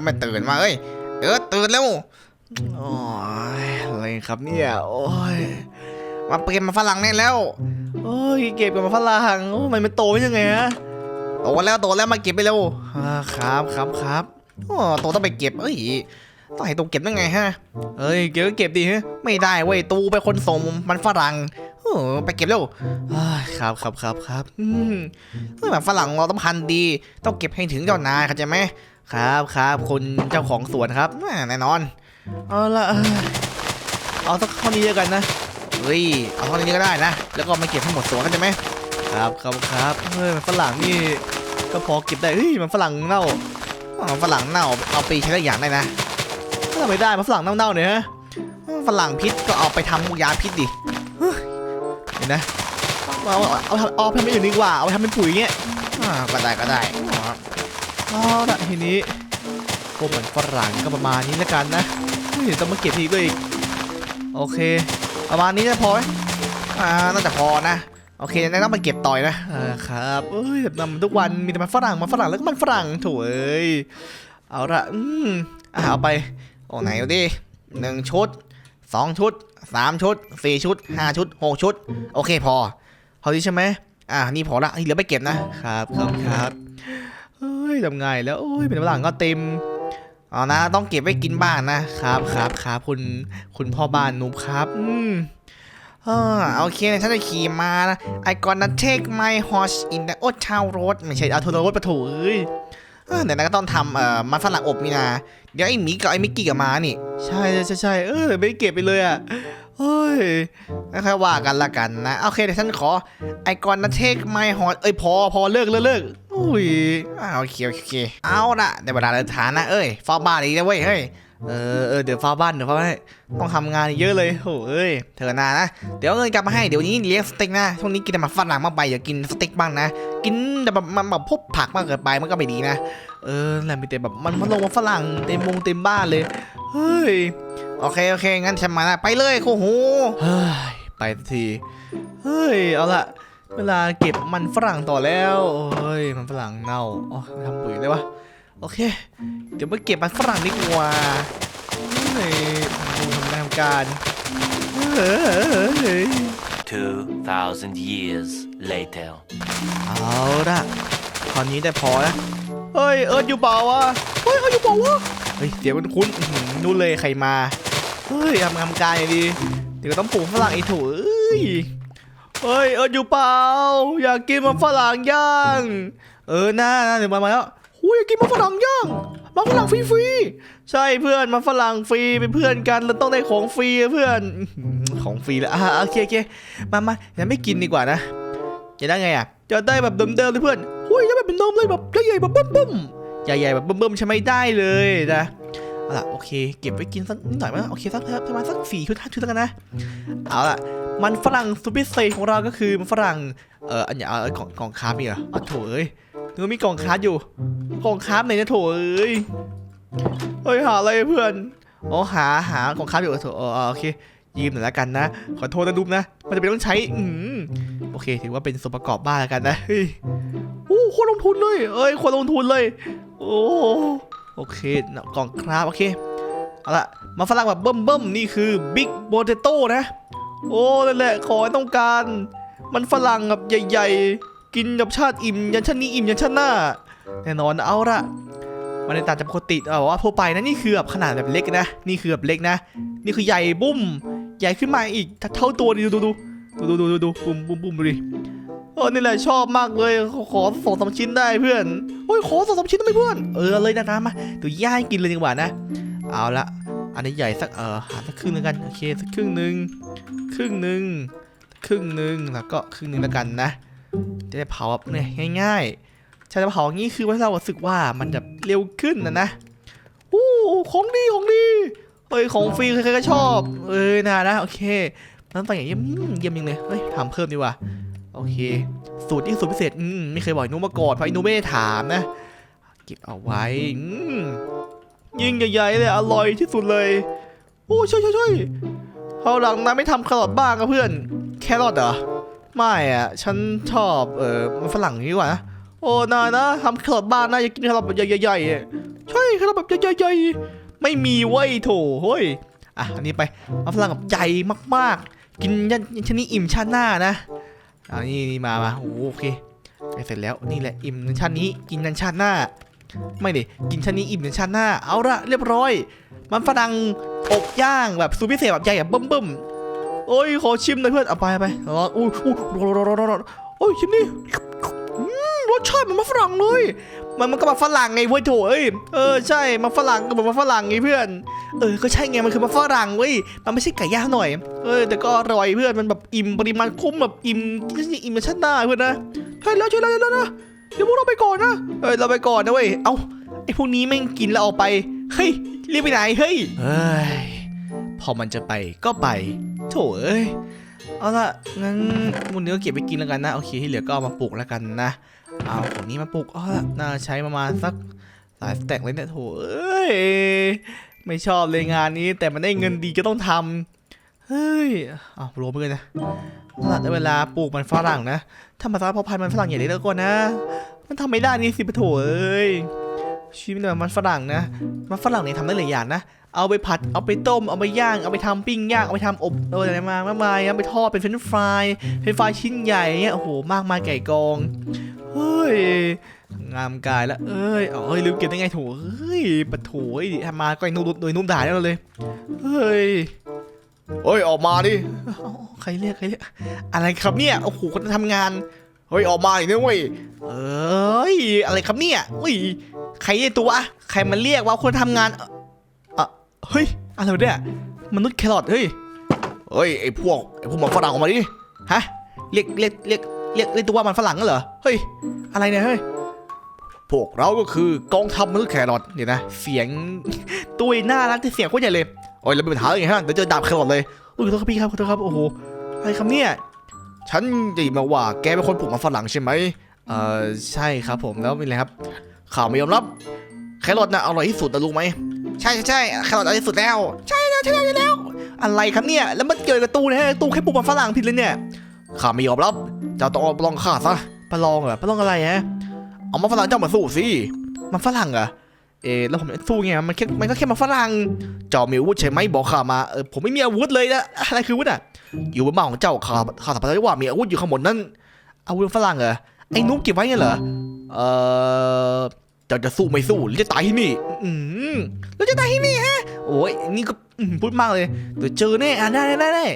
อ้เออไม่ตื่นมาเอ้ยเออตื่นแล้วโอ้ยอะไรครับเนี่ยโอ้ยมาเปลี่ยนมาฝรั่งแน่แล้วโอ้ยเก็บกับมาฝรั่งโอ้มันเป็นโตยังไงฮะโตแล้วโตแล้วมาเก็บไปเร็วครับครับครับโอ้โตต้องไปเก็บเอ้ยต้องให้ตูเก็บได้ไงฮะเฮ้ยเก็บก็เก็บดิฮะไม่ได้เว้ยตูไปคนส่งมันฝรั่งเออไปเก็บเร็วครับครับครับครับอืมเฮ้ยแบบฝรั่งเราต้องพันดี ต้องเก็บให้ถึงเจ้านายเข้าใจไหม ครับครับคุณเจ้าของสวนครับอ่าแน่นอน เอาละเอ้ยเอาสักข้อนี้แล้วกันนะเฮ้ยเอาเท่านี้ก็ได้นะ แล้วก็มาเก็บให้หมดสวนเข้าใจไหมครับครับครับเฮ้ยมันฝรั่งนี่ก็พอเก็บได้เฮ้ยมันฝรั่งเน่าเอาฝรั่งเน่าเอาไปใช้ได้อย่างได้นะถ้าไม่ได้มันฝรั่งเน่าๆเนี่ยฮะฝรั่งพิษก็เอาไปทำยาพิษดิเห็นนะเอาเอาเอาเอาไปทำเป็นอื่นดีกว่าเอาไปทำเป็นปุ๋ยเงี้ยอ่าก็ได้ก็ได้อ๋อเอาละ ทีนี้พวกเหมือนฝรั่งก็ประมาณนี้แล้วกันนะเฮ้ยต้องมาเก็บทีด้วยอีกโอเค ประมาณนี้จะพอไหมอ่าน่าจะพอนะโอเคงั้นต้องไปเก็บต่อยนะเออครับเอ้ยแบบนำทุกวันมีแต่มันฝรั่งมันฝรั่งแล้วก็มันฝรั่งโถ่เอ้ยเอาละอืมอะเอาไปโอ้ไหนดูดิหนึ่งชุดสองชุดสามชุดสี่ชุดห้าชุดหกชุด โอเคพอพอดีใช่ไหมอ่านี่พอละที่เหลือไปเก็บนะครับครับครับ ยทำไงแล้วโอ้ยเป็นฝรั่งก็เต็มเอานะ ต้องเก็บไว้กินบ้างนะครับครับครับคุณคุณพ่อบ้านนุ๊บครับ อืมอ่าโอเคฉันจะขี่มานะ I gonna take my horse in the old town road ไม่ใช่เอาโทรรถปะโถเอ้ยเออเดี๋ยวนั้นก็ต้องทำเอ่อมันฝรั่งอบนี่นะ เดี๋ยวไอ้หมีกับไอ้มิกกี้กับมานี่ ใช่ใช่ใช่ใช่เออไม่ได้เก็บไปเลยอะเฮ้ยไม่ค่อยว่ากันละกันนะ โอเคเดี๋ยวฉันขอ I gonna take my horse เอ้ยพอพอเลิกเลิกเลิกอุ้ ยอ่าโอเคโอเคโอเคเอาละเดี๋ยวเวลาเดินทางนะเอ้ยเฝ้าบ้านอีกนะเว้ยเฮ้ยเออเออเดี๋ยวฟ้าบ้านเดี๋ยวฟ้าบ้านต้องทำงานเยอะเลยโหเอ้ยเธอนานะ เดี๋ยวเอาเงินกลับมาให้เดี๋ยวนี้เลี้ยงสเต็กนะช่วงนี้กินแต่มาฝรั่งมากไปอย่ากินสเต็กบ้างนะ กินแต่แบบมันแบบพวกผักมากเกินไปมันก็ไม่ดีนะ เออแหละมีแต่แบบมันมันลงมาฝรั่งเต็มวงเต็มบ้านเลยเฮ้ยโอเคโอเคงั้นฉันมาละไปเลยโอ้โหเฮ้ยไปทีเฮ้ยเอาละ เวลาเก็บมันฝรั่งต่อแล้วเฮ้ย มันฝรั่งเน่าอ๋อทำปุ๋ยได้ปะโอเค เดี๋ยวมาเก็บมันฝรั่งดีกว่าเฮ้ยทำดูทำงานทำการเฮ้ย 2,000 years later. เอาละตอนนี้ได้พอนะเฮ้ย เอิร์ดอยู่เปล่าวะ เฮ้ย เอิร์ดอยู่เปล่าวะ เฮ้ยเดี๋ยวมันคุ้นอื้อหือนู่นเลยใครมา เฮ้ยทำงานทำการอย่างดี เดี๋ยวก็ต้องปลูกฝรั่งอีกถูเอ้ย เฮ้ยเอิร์ดอยู่เปล่าอยากกินมันฝรั่งย่าง เออน่าน่าเดี๋ยวมามาแล้วหูยอยากกินมันฝรั่งย่างมันฝรั่งฟรีๆใช่เพื่อนมันฝรั่งฟรีเป็นเพื่อนกันเราต้องได้ของฟรีเพื่อนของฟรีแล้วอะโอเคโอเคมามาอย่าไม่กินดีกว่านะจะได้ไงอะจะได้แบบเดิมๆเลยเพื่อนหุ้ยจะแบบเดิมเลยแบบใหญ่แบบบึ้มๆใหญ่ๆแบบบึ้มๆใช่ไหมได้เลยนะเอาล่ะโอเค เก็บไว้กินสักนิดหน่อยมั้ยโอเคสักประมาณสักสี่ชุดห้าชุดแล้วกันนะเอาล่ะ มันฝรั่งซูเปอร์เซของเราก็คือมันฝรั่งเอ่ออันนี้เอาเอากล่องกล่องคาร์บมีเหรออ๋อโถเอ้ยนึกว่ามีกล่องคาร์บอยู่กล่องคาร์บไหนเนี่ยโถเอ้ยเฮ้ยหาอะไรเพื่อนอ๋อหาหากล่องคาร์บอยู่เออโถเออโอเคยืมหน่อยละกันนะ ขอโทษนะดุ๊บนะ มันจะเป็นต้องใช้ อืมโอเค ถือว่าเป็นส่วนประกอบบ้านแล้วกันนะเฮ้ยโอ้คนลงทุนเลย เอ้ยคนลงทุนเลย โอ้โอเคนะกล่องครับโอเคเอาละมาฝรั่งแบบเบิ่มเบิ่มๆนี่คือบิ๊กโ t เตโต้นะ โอ้นั่นแหละขอให้ต้องการ มันฝรั่งแบบใหญ่ ๆ กินแบบชาติอิ่มยันชาตินี้อิ่มยันชาติหน้า แน่นอนเอาละมันในต่างจากปกติเออว่าทั่วไปนะนี่คือแบบขนาดแบบเล็กนะ นี่คือแบบเล็กนะ นี่คือใหญ่บุ้ม ใหญ่ขึ้นมาอีกเท่าตัวดิดูดูดูดูดูดูดูบุ้มบุ้มบุ้มดูดิเออนี่แหละชอบมากเลย ขอสองสามชิ้นได้เพื่อนโอ้ยขอสองสามชิ้นได้ไหมเพื่อน เออเลยนะนะมาเดี๋ยวย่างกินเลยดีกว่านะ เอาละ อันนี้ใหญ่สักเออหาสักครึ่งหนึงกันโอเคสักครึ่งหนึ่งครึ่งหนึ่งครึ่งหนึ่งแล้วก็ครึ่งหนึ่งแล้วกันนะ จะได้เผาแบบเนี่ยง่ายใช้เผาอย่างนี้คือว่าเรารู้สึกว่ามันจะเร็วขึ้นนะนะอู้ของดีของดีเฮ้ยของฟรีใครๆก็ชอบ เอ้ยน่านะโอเคนั้นต่างอย่างเยี่ยมเยี่ยมจริงเลยเฮ้ยทำเพิ่มดีกว่าโอเค สูตรที่สูตรพิเศษอืมไม่เคยบอกอ้นุ้มาก่อนเพราะไอ้นุ้ไม่ได้ถามนะเก็บเอาไว้อืม ยิ่งใหญ่ๆเลยอร่อยที่สุดเลย โอ้ช่ใช่ใช่เขาหลังนะไม่ทำแครอทบ้างอะเพื่อน แครอทเหรอ ไม่อะฉันชอบเออมันฝรั่งนี้กว่านะโอ้นายนะทำแครอทบ้านนะอยากกินแครอทแบบใหญ่ๆอะใช่แครอทแบบใหญ่ๆไม่มีเว้ยโถเฮ้ยอะอันนี้ไปเอาฝรั่งแบบใหญ่มากๆ กินยันชนิดอิ่มชาติหน้านะอันนี้นี่มามาโอเคเสร็จแล้วนี่แหละอิ่มในชาตินี้กินยันชาติหน้า ไม่ดิกินชาตินี้อิ่มยันชาติหน้า เอาละเรียบร้อย มันฝรั่งอบย่างแบบสูตรพิเศษแบบใหญ่แบบเบิ่มๆโอ้ยขอชิมหน่อยเพื่อนเอาไปเอาไปรออู้อู้รอรอรอรอรอโอ้ยชิมนี่รสชาติมันมาฝรั่งเลย มันมันก็มาฝรั่งไงเว้ยโถเอ้ย เออใช่มาฝรั่งก็เหมือนมาฝรั่งไงเพื่อน เออก็ใช่ไงมันคือมาฝรั่งเว้ย มันไม่ใช่ไก่ย่างหน่อย เออแต่ก็อร่อยเพื่อนมันแบบอิ่มปริมาณคุ้มแบบอิ่มอิ่มชั้นหน้าเพื่อนนะใช่แล้วใช่แล้วใช่แล้วนะ เดี๋ยวพวกเราไปก่อนนะเออเราไปก่อนนะเว้ย เอ้าไอพวกนี้แม่งกินแล้วออกไป เฮ้ยรีบไปไหนเฮ้ยเฮ้ย พอมันจะไปก็ไป โถเอ้ย เอาละงั้นวันนี้ก็เก็บไปกินแล้วกันนะ โอเคที่เหลือก็เอามาปลูกแล้วกันนะ เอาของนี้มาปลูกอ๋อน่าใช้ประมาณสักหลายสแต็กเลยเนี่ยโถเอ้ย ไม่ชอบเลยงานนี้แต่มันได้เงินดีก็ต้องทำเฮ้ยเอารวมไปเลยนะ เอาล่ะได้เวลาปลูกมันฝรั่งนะถ้ามาสาพอพันธุ์มันฝรั่งใหญ่ได้แล้วก่อนนะ มันทำไม่ได้นี่สิปะโถเอ้ยชีวิตมันฝรั่งนะ มันฝรั่งเนี่ยทำได้หลายอย่างนะ เอาไปผัด เอาไปต้ม เอาไปย่าง เอาไปทำปิ้งย่าง เอาไปทำอบอออะไรมามากมายเอาไปทอดเป็นเฟรนฟรายเป็นฟรายชิ้นใหญ่เนี่ย โอ้โห มากมายไก่กอง เฮ้ย งามกายล้วเอ้ยเอ้ยลืมเก็บได้ไงโถเฮ้ยปะโถยทำมาก็ไอ้นุ่มโดยนุ่มด่าแล้วเลย เฮ้ย เฮ้ยออกมาดิเอ้าใครเรียกใครเรียกอะไรครับเนี่ยโอ้โหคนทำงานเฮ้ยออกมาอีกนะเว้ยเอ้ยอะไรครับเนี่ยอุ้ยใครเรียกตัววะใครมาเรียกว่าคนทำงานเอ่อเอ่อเฮ้ยอะไรวะเนี่ยมนุษย์แครอทเฮ้ยเฮ้ยไอ้พวกไอ้พวกหมาฝรั่งออกมาดิฮะเรียกเรียกเรียกเรียกเรียกตัวว่ามันฝรั่งเหรอเฮ้ยอะไรเนี่ยเฮ้ยพวกเราก็คือกองทัพมนุษย์แครอทเดี๋ยวนะเสียงตุ้ยน่ารักแต่เสียงโคตรใหญ่เลย โอ้ยเรามีปัญหาอะไรฮะเดี๋ยวเจอดาบแครอทเลยอุ้ยขอโทษครับพี่ครับขอโทษครับโอ้โหอะไรครับเนี่ยฉันได้ยินมาว่าแกเป็นคนปลูกหมาฝรั่งใช่ไหมเอ่อใช่ครับผมแล้วเป็นไรครับ ข่าวไม่ยอมรับแครอทน่ะอร่อยที่สุดนะรู้ไหมใช่ใช่แครอทอร่อยที่สุดแล้ว ใช่แล้วใช่แล้วใช่แล้ว อะไรครับเนี่ยแล้วมันเกี่ยวกับตู้นะฮะตู้แค่ปลูกมันฝรั่งผิดเลยเนี่ยข้าไม่ยอมรับเจ้าต้องเอาลองข้าซะประลองเหรอประลองอะไรฮะเอามาฝรั่งเจ้ามาสู้สิมันฝรั่งเหรอ เอ๊ะแล้วผมจะสู้ไงมันแค่มันก็แค่มาฝรั่งเจ้ามีอาวุธใช่ไหมบอกข้ามาเออผมไม่มีอาวุธเลยนะอะไรคืออาวุธอะอยู่บนบ้านของเจ้าข้าข้าสัมผัสได้ว่ามีอาวุธอยู่ข้างบนนั้นอาวุธฝรั่งเหรอไอ้นุ๊กเก็บไว้ไงเหรอเอ่อเจ้าจะสู้ไม่สู้หรือจะตายที่นี่ อืมแล้วจะได้ที่นี่ฮะ โอ้ยนี่ก็พูดมากเลยเดี๋ยวเจอแน่อะได้ได้ได้ได้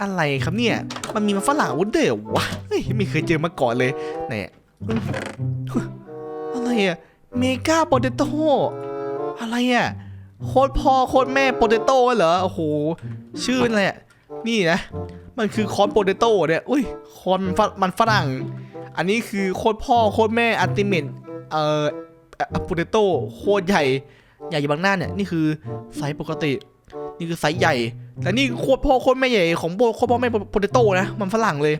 อะไรครับเนี่ย มันมีมาฝรั่งอาวุธด้วยเหรอวะเฮ้ยไม่เคยเจอมาก่อนเลยเนี่ยอะไรอะ เมกาโปเตโต้อะไรอะโคตรพ่อโคตรแม่โปเตโต้เหรอ โอ้โห ชื่ออะไรอะนี่นะ มันคือคอนโปเตโต้เนี่ย อุ้ย คอนมันฝรั่ง อันนี้คือโคตรพ่อโคตรแม่อัลติเมทเอ่อโปเตโต้โคตรใหญ่ ใหญ่อยู่บางหน้าเนี่ย นี่คือไซส์ปกติ นี่คือไซส์ใหญ่แต่นี่โคตรพ่อโคตรแม่ใหญ่ของโบโคตรพ่อแม่โปเตโต้นะ มันฝรั่งเลย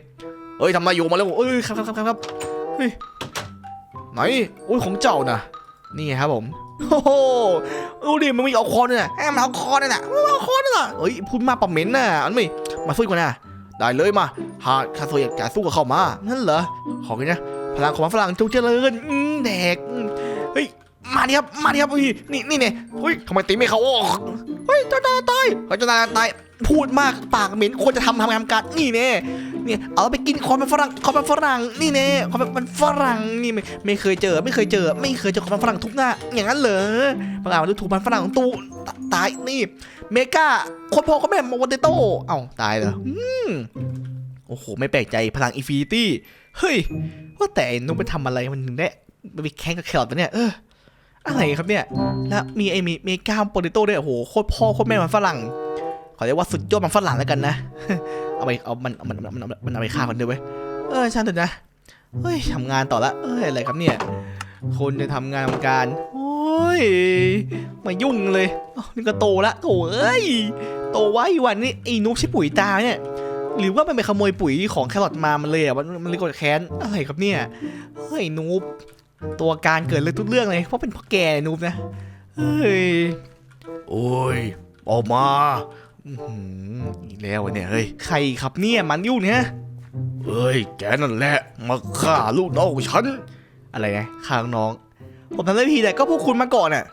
เอ้ยทำอะไรอยู่มาแล้วเอ้ยครับครับครับครับ ไหนอุ้ยของเจ้านะนี่ครับผมโอ้โหดูดิมันมีเอาคอนเนี่ยแอมเอาคอนเนี่ยนะเอาคอนเนี่ยนะเฮ้ยพูดมากปะเหม็นน่ะอันไม่มาสู้กันนะได้เลยมา หากข้าสู้อยากจะสู้กับเขามานั่นเหรอขอกันนะพลังของฝรั่งจงเจริญแดกเฮ้ยมาดิครับมาดิครับเฮ้ยนี่นี่เนี่ยเฮ้ยทำไมตีไม่เข้าออกเฮ้ยตายตายตายเขาจะตายตายพูดมากปากเหม็นควรจะทำทำงานการนี่เนี่ย เนี่ยเอาไปกินคอนเป็นฝรั่งคอนเป็นฝรั่งนี่เน่คอนเป็นฝรั่งนี่ไม่ไม่เคยเจอ ไม่เคยเจอ ไม่เคยเจอคอนเป็นฝรั่งทุกหน้า อย่างนั้นเหรอฝรั่งมันถูกมันฝรั่งของตูตายนี่เมกาโคนพ่อโคนแม่โมเดโต้เอ้าตายเหรออืมโอ้โห ไม่แปลกใจพลังอินฟินิตี้เฮ้ยว่าแต่นุ๊กไปทำอะไรมันถึงได้ไปแข่งกับแคลรอทปะเนี่ยเอออะไรครับเนี่ย แล้วมีไอ้มีเมกาโปเตโต้ด้วยโอ้โหโคตรพ่อโคตรแม่มันฝรั่งขอเรียกว่าสุดยอดมันฝรั่งแล้วกันนะ เอาไปเอามันเอามันมันมันมันเอาไปฆ่าคนเดียวเว้ยเออช่างเถอะนะเฮ้ยทำงานต่อละเอ้ยอะไรครับเนี่ยคนจะทำงานทำการโอ้ยมายุ่งเลยอ้าวนี่ก็โตละโถเอ้ยโตไว้วันนี้ไอ้นุ๊กใช่ปุ๋ยตาเนี่ยหรือว่ามันไปขโมยปุ๋ยของแครอทมามันเลยอะมันมันเลยกดแค้นอะไรครับเนี่ยเฮ้ยนูบตัวการเกิดเลยทุกเรื่องเลยเพราะเป็นเพ่อแกนูบนะเฮ้ยโอ้ยออกมา อื้อหืออีกแล้วอะเนี่ยเฮ้ยใครครับเนี่ยมันยุ่งเนี่ยเอ้ย แกนั่นแหละ มาฆ่าลูกน้องของฉัน อะไรไงข้างน้อง ผมทำได้พีแต่ก็พวกคุณมาก่อนอะ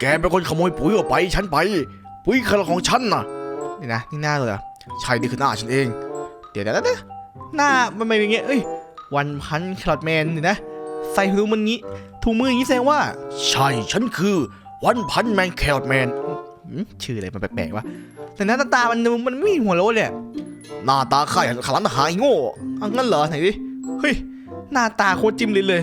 แกเป็นคนขโมยปุ๋ยออกไป ฉันไป ปุ๋ยคาราของฉันน่ะนี่นะนี่หน้าเลยเหรอใช่นี่คือหน้าฉันเอง เดี๋ยวเดี๋ยวเดี๋ยวหน้ามันไม่เป็นอย่างเงี้ยเอ้ยวันพันแครอทแมนนี่นะใส่ถุงมันงี้ถุงมืออย่างงี้แสดงว่า ใช่ฉันคือ วันพันแมนแคลแมนหืมชื่ออะไรมันแปลกๆวะ แต่หน้าตา มันมันไม่มีหัวโล้นเลยอะหน้าตาข้าอย่างขลันหายโง่เอางั้นเหรอไหนดิ เฮ้ย หน้าตาโคตรจิ้มเลยเลย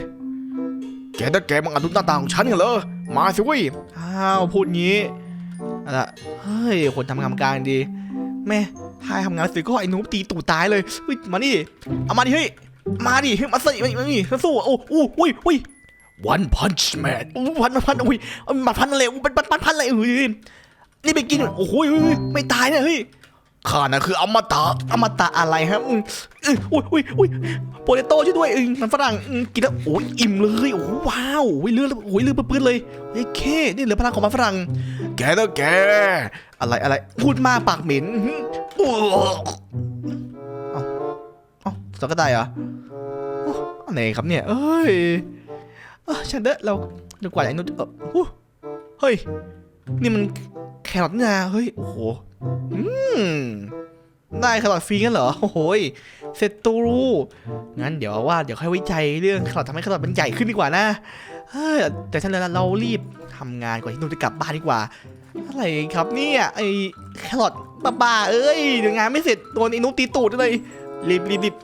แกถ้าแกมังอาจดูหน้าตาของฉันกันเหรอ มาสิเว้ย อ้าวพูดงี้อะละเฮ้ย คนทำงานการดี แม่ถ้าทำงานเสร็จก็ไอ้หนูตีตู่ตายเลยเฮ้ยมาดิเอามาดิเฮ้ย มาดิเฮ้ยมาสิมามาดิมาสู้อะโอ้โอ้อุ้ยอุ้ยวันพันช์แมนอู้พันพันอุ้ยเอามาพันอะไรอู้พันพันพันพันอะไรเฮ้ย นี่ไปกินโอ้โหเฮ้ยเฮ้ยไม่ตายเนี่ยเฮ้ยข้าน่ะคืออมตะอมตะอะไรฮะอืมเอยอุ้ยอุ้ยอุ้ยโปเตโต้ช่วยด้วยเออมันฝรั่งอืมกินแล้วโอ้ยอิ่มเลยโอ้โหว้าวโอ้ยเลือดโอ้ยเลือดปื้นๆเลยเฮ้ยเคนี่เหลือพลังของมันฝรั่งแกนะแก อะไรอะไรพูดมากปากเหม็นอื้อหือโอ้เอ้าสกกระต่ายเหรอโอ้อะไรครับเนี่ยเอ้ยเอ้อฉันเด้อเราดูกว่าไอ้นุชเอออู้เฮ้ย นี่มันแครอทนี่นะเฮ้ย โอ้โห อืม ได้แครอทฟรีกันเหรอ โอ้โหยเซตูรูงั้นเดี๋ยวว่าเดี๋ยวค่อยวิจัยเรื่องแครอททำให้แครอทมันใหญ่ขึ้นดีกว่านะ เฮ้ย แต่ฉันเลยเรารีบทำงานก่อนที่นุจะกลับบ้านดีกว่า อะไรครับเนี่ยไอ้แครอทบ้าๆเอ้ย เดี๋ยวงานไม่เสร็จโดนไอ้นุ๊กตีตูดเลย รีบรีบรีบ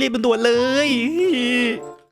รีบเป็นด่วนเลย